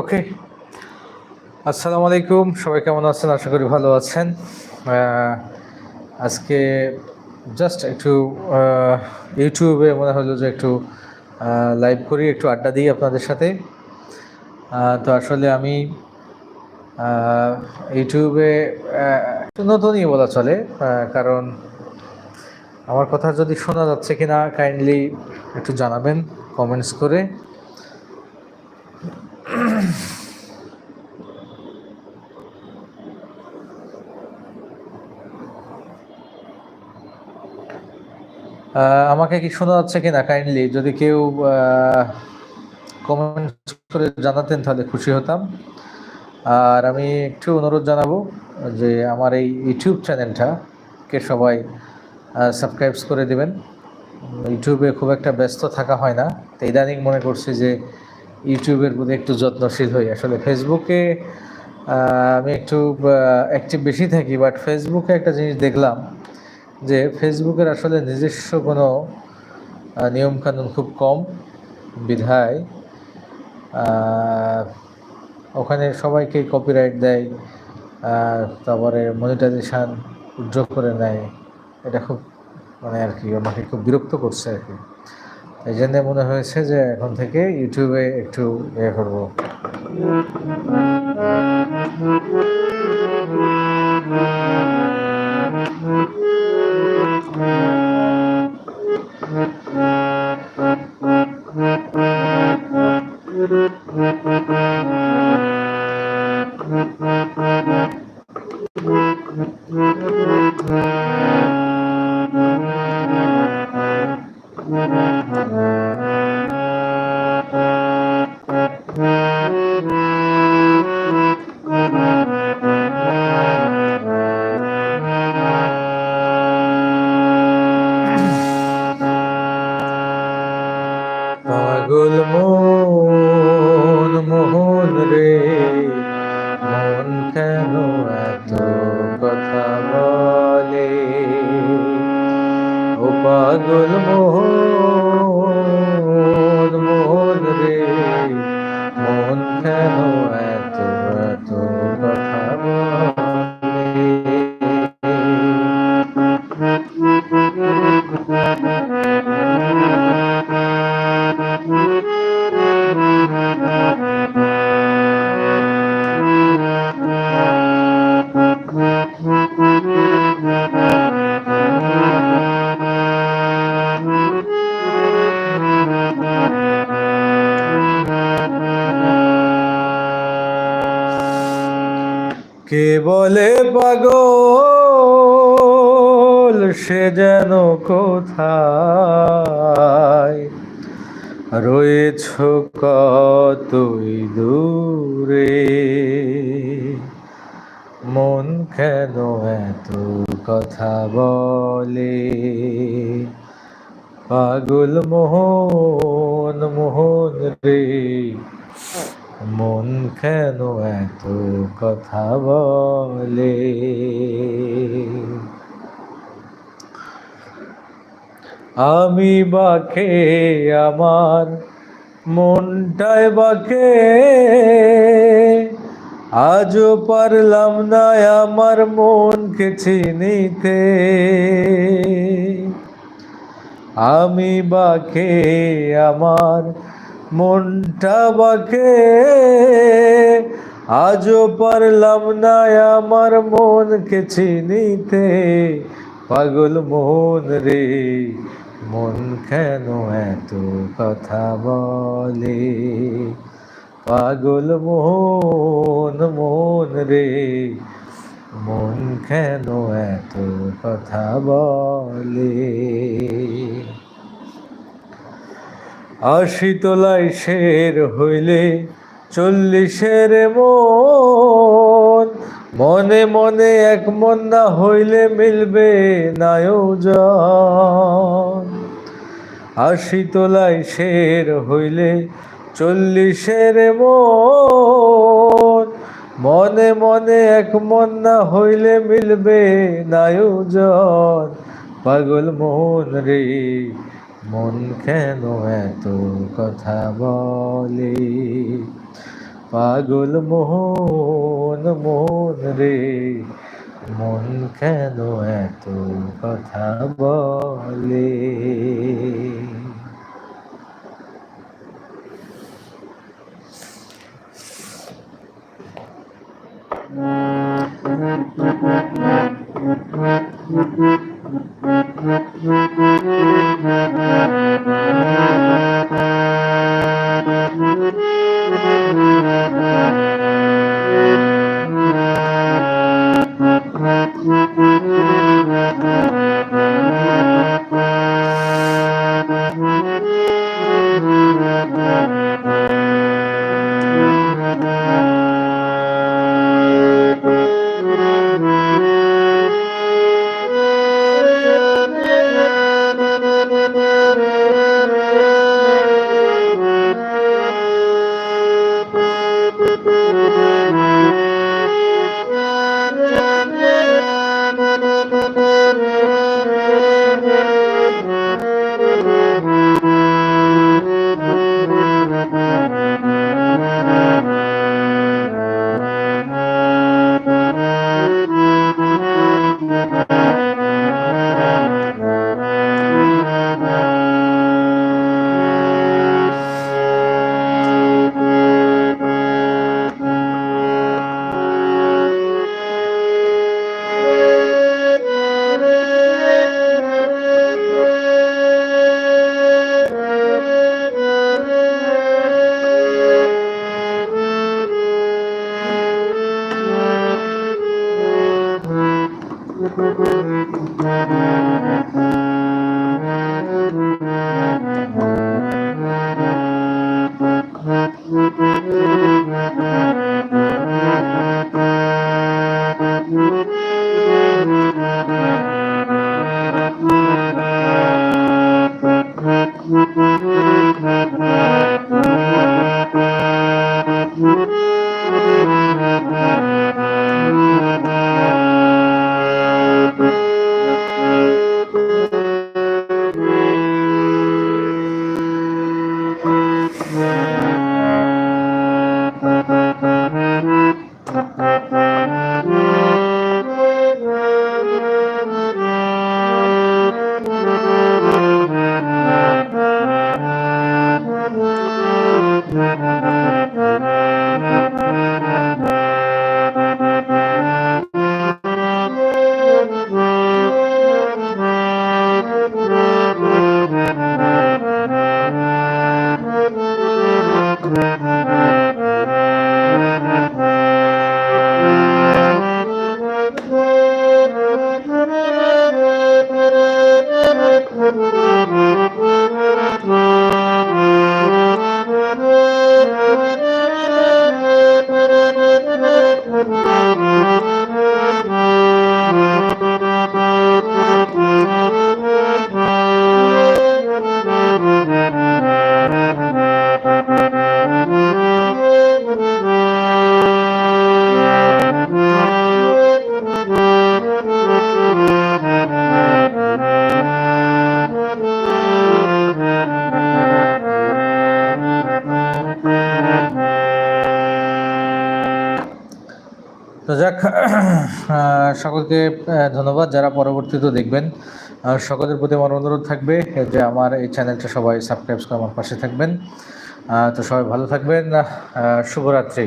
ওকে আসসালামু আলাইকুম। সবাই কেমন আছেন? আশা করি ভালো আছেন। আজকে জাস্ট একটু ইউটিউবে মনে হলো যে একটু লাইভ করি, একটু আড্ডা দিই আপনাদের সাথে। তো আসলে আমি ইউটিউবে নতুনই বলা চলে কারণ আমার কথা যদি শোনা যাচ্ছে কিনা কাইন্ডলি একটু জানাবেন কমেন্টস করে। আমাকে কি শোনা যাচ্ছে কিনা কাইন্ডলি যদি কেউ কমেন্ট করে জানাতেন তাহলে খুশি হতাম। আর আমি একটু অনুরোধ জানাব যে আমার এই ইউটিউব চ্যানেলটা কে সবাই সাবস্ক্রাইবস করে দেবেন। ইউটিউবে খুব একটা ব্যস্ত থাকা হয় না। তো ইদানিং মনে করছি যে ইউটিউবের প্রতি একটু যত্নশীল হই। আসলে ফেসবুকে আমি একটু অ্যাক্টিভ বেশি থাকি বাট ফেসবুকে একটা জিনিস দেখলাম। যে ফেসবুকের আসলে নিজস্ব কোনো নিয়মকানুন খুব কম, বিধায় ওখানে সবাইকে কপিরাইট দেয় তারপরে মনিটাইজেশান উদ্যোগ করে নেয়। এটা খুব মানে আর কি, আমাকে খুব বিরক্ত করছে আর কি। এই জন্য মনে হয়েছে যে এখন থেকে ইউটিউবে একটু ইয়ে করব। পাগল পাগল মোহন কে বলে পাগল, সে যেন কোথায়? রয়েছ কতই দূরে? মন কেন এত কথা বলে? পাগল মোহন মোহন রে। মন কেন এত কথা বলে? আমি বাকে, আমার মনটায় বাকে। আজও পারলাম না আমার মনকে চিনিতে। আমি বাকে, আমার মনটা বাকে। আজও পারলাম না আমার মনকে চিনিতে। পাগল মন রে, মন কেন এত কথা বলে? পাগল মন মন রে, মন কেন এত কথা বলে? আশি তোলায় শের হইলে চল্লিশের মন। মনে মনে এক মন না হইলে মিলবে নায়োজন। আশি তোলায় শের হইলে চল্লিশের মন। মনে মনে এক মন না হইলে মিলবে নায়োজন। পাগল মন রে। মন কেন এত কথা বলে? পাগল মোহন মোহন রে মন কেন এত কথা বলে? Thank you. তো সকলকে ধন্যবাদ যারা পরবর্তীতে দেখবেন। সকলের প্রতি আমার অনুরোধ থাকবে যে আমার এই চ্যানেলটা সবাই সাবস্ক্রাইব করে আমার পাশে থাকবেন। তো সবাই ভালো থাকবেন। শুভরাত্রি।